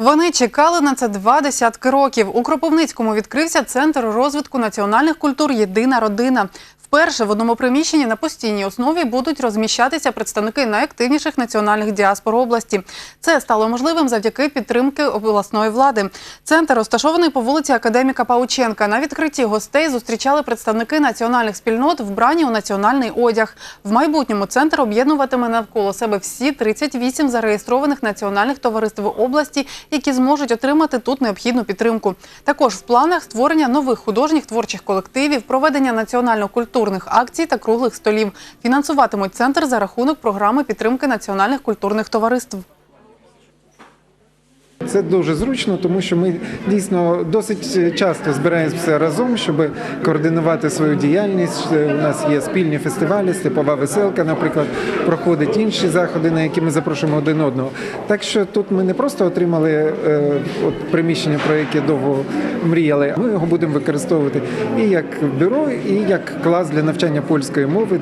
Вони чекали на це два десятки років. У Кропивницькому відкрився центр розвитку національних культур Єдина родина. Вперше в одному приміщенні на постійній основі будуть розміщатися представники найактивніших національних діаспор області. Це стало можливим завдяки підтримки обласної влади. Центр розташований по вулиці Академіка Паученка. На відкритті гостей зустрічали представники національних спільнот, вбрані у національний одяг. В майбутньому центр об'єднуватиме навколо себе всі 38 зареєстрованих національних товариств області, які зможуть отримати тут необхідну підтримку. Також в планах створення нових художніх творчих колективів, проведення національно-культурних акцій та круглих столів. Фінансуватимуть центр за рахунок програми підтримки національних культурних товариств. Це дуже зручно, тому що ми дійсно досить часто збираємося разом, щоб координувати свою діяльність. У нас є спільні фестивалі, степова веселка, наприклад, проходять інші заходи, на які ми запрошуємо один одного. Так що тут ми не просто отримали е, от приміщення, про яке довго мріяли. Ми його будемо використовувати і як бюро, і як клас для навчання польської мови.